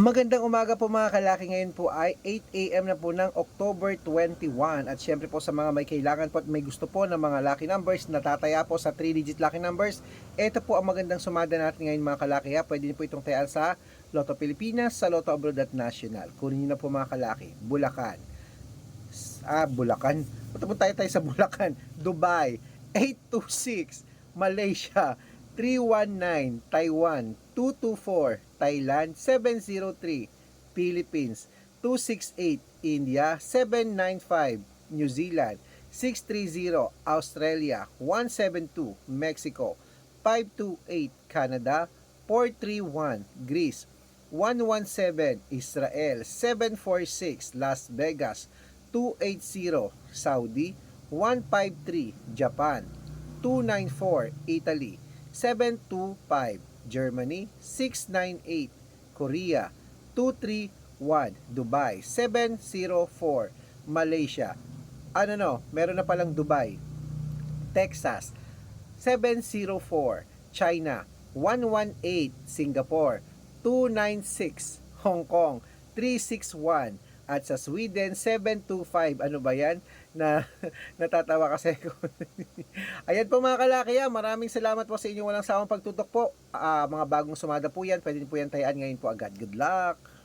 Magandang umaga po mga kalaki. Ngayon po ay 8 a.m. na po ng October 21. At syempre po sa mga may kailangan po at may gusto po ng mga lucky numbers na tataya po sa 3-digit lucky numbers, ito po ang magandang sumada natin ngayon mga kalaki. Ha. Pwede niyo po itong tayaan sa Lotto Pilipinas, sa Lotto Abroad at National. Kunin niyo na po mga kalaki. Bulacan. Ah, Bulacan. Punta po tayo tayo sa Bulacan. Dubai. 826. Malaysia. 319. Taiwan. 224. Thailand. 703. Philippines. 268. India. 795. New Zealand. 630. Australia. 172. Mexico. 528. Canada. 431. Greece. 117 Israel, 746 Las Vegas, 280 Saudi, 153 Japan, 294 Italy, 725 Germany, 698 Korea, 231 Dubai, 704 Malaysia. Ano no, meron na palang Dubai. Texas, 704 China, 118 Singapore, 296 Hong Kong, 361 at sa Sweden 725 ano ba yan na natatawa kasi ko ayan po mga kalaki ah. maraming salamat po sa inyong walang sawang pagtutok po. Ah, mga bagong sumada po yan pwede po yan tayaan ngayon po agad. Good luck